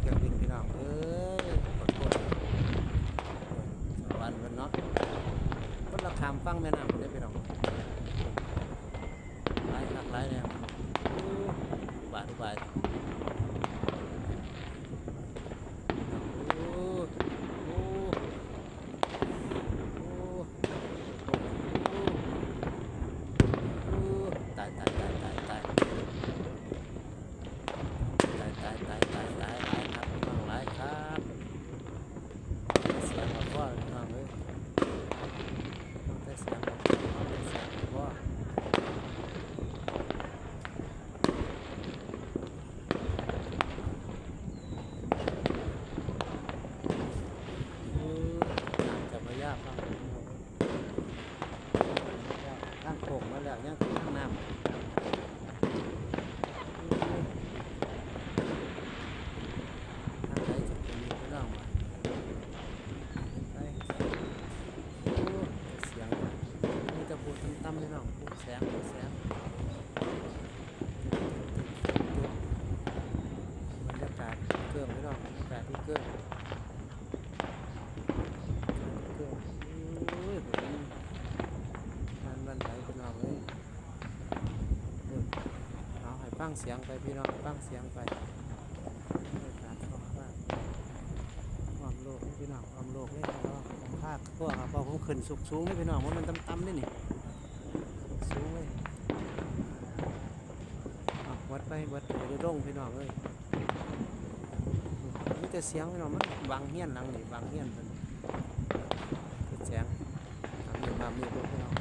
เกี่ยววิ่งพี่น้องเอ้ยขดโทษวันเงินเนาะคนละคมฟังแม่น้ำได้พี่น้อง ฟังเสียงไปพี่น้องฟังเสียงไปบรรยากาศท้องฟ้าความโลกพี่น้องความโลกนี่ครับว่าของภาคพวกครับเพราะผมขึ้นสูงสูงพี่น้องว่ามันต่ำๆนี่นี่สูงเลยวัดไปวัดไปดูดงพี่น้องเลยมีแต่เสียงพี่น้องมันบางเฮียนหลังนี่บางเฮียนเป็นเสียงทางนี้มามีพวกพี่น้อง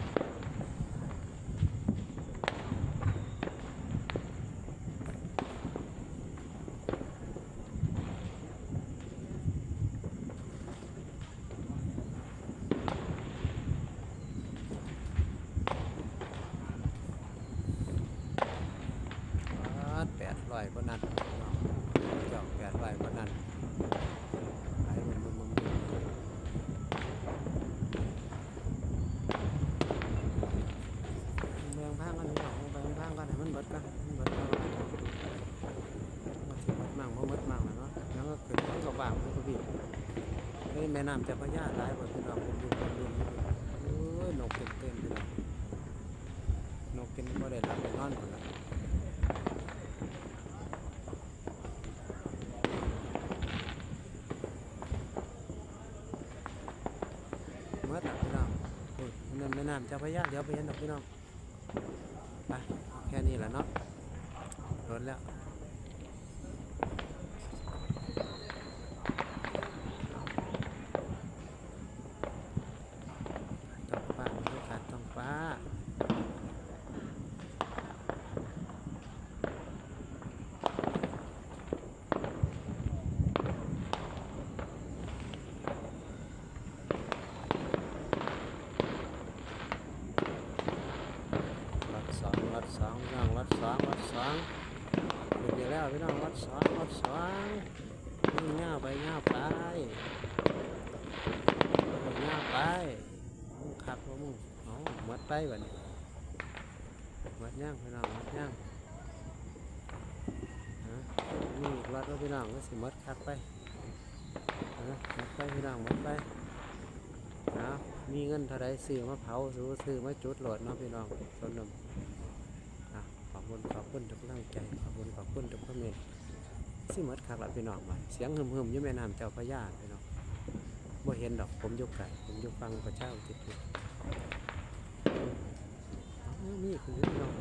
แปดร้อยกว่านั้นเจ้าแปดร้อยกว่านั้นหลายมึงมึงมึงเมืองพังกันพี่น้องเมืองพังกันให้มันเบิดกันมันเบิดกันมาถึงเบิดมั่งบ่เบิดมั่งแล้วเนาะแล้วก็ขึ้นมันก็บางมันก็บีบเฮ้ยแม่ น้ำเจ้าพระยาหลายกว่าพี่น้องผมดูผมดูโอ้ยนกเต็มเต็มพี่น้องนกกินบ่ได้หลับได้นอนหมดแล้วเมื่อตักพี่น้องโอ้ยนั่นแม่น้ำเจ้าพระยาเดี๋ยวไปเห็นดอกพี่น้องไปแค่นี้แหละเนาะรถแล้วต้องฟ้าบรรยากาศต้องฟ้า วัดสองวัดสองพี่น้องวัดสองวัดสองเป็น ดีแล้วพี่น้องวัดสองวัดสองเงาไปเงาไปเงาไปมึงขับว่ามึงเอามัดไปวะนี่มัดย่างพี่น้องมัดย่างนี่อีกวัดว่าพี่น้องก็สิมัดขับไปมัดไปพี่น้องมัดไปเอามีเงินเท่าไรซื้อมาเผาซื้อมาจุดโหลดเนาะพี่น้องสนนมอะขอบ คุณขอบคุณทุกกำลังใจขอบคุณขอบคุณทุกคอมเมนต์สิหมดคักละพี่น้องมาเสียงหึมหึมยู่แม่น้ำเจ้าพระยาพี่น้องบ่เห็นดอกผมยกไก่ผมยกฟังพระเจ้าติดตัวนี่คือพี่น้อง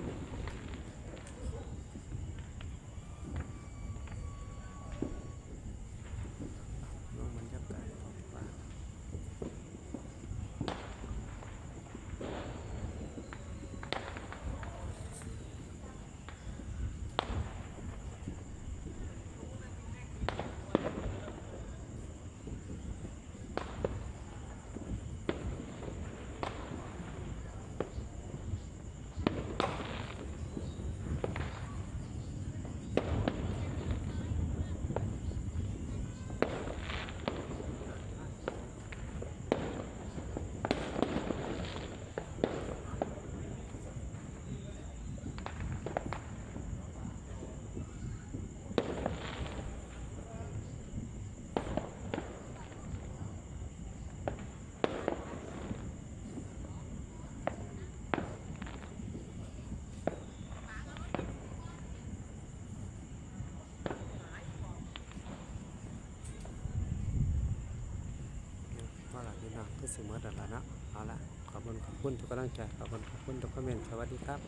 น้องก็สิมดแล้วล่ะนะเอาละขอบคุณขอบคุณทุกกำลังใจขอบคุณขอบคุณทุกคอมเมนต์สวัสดีครับ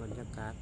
บรรยากาศ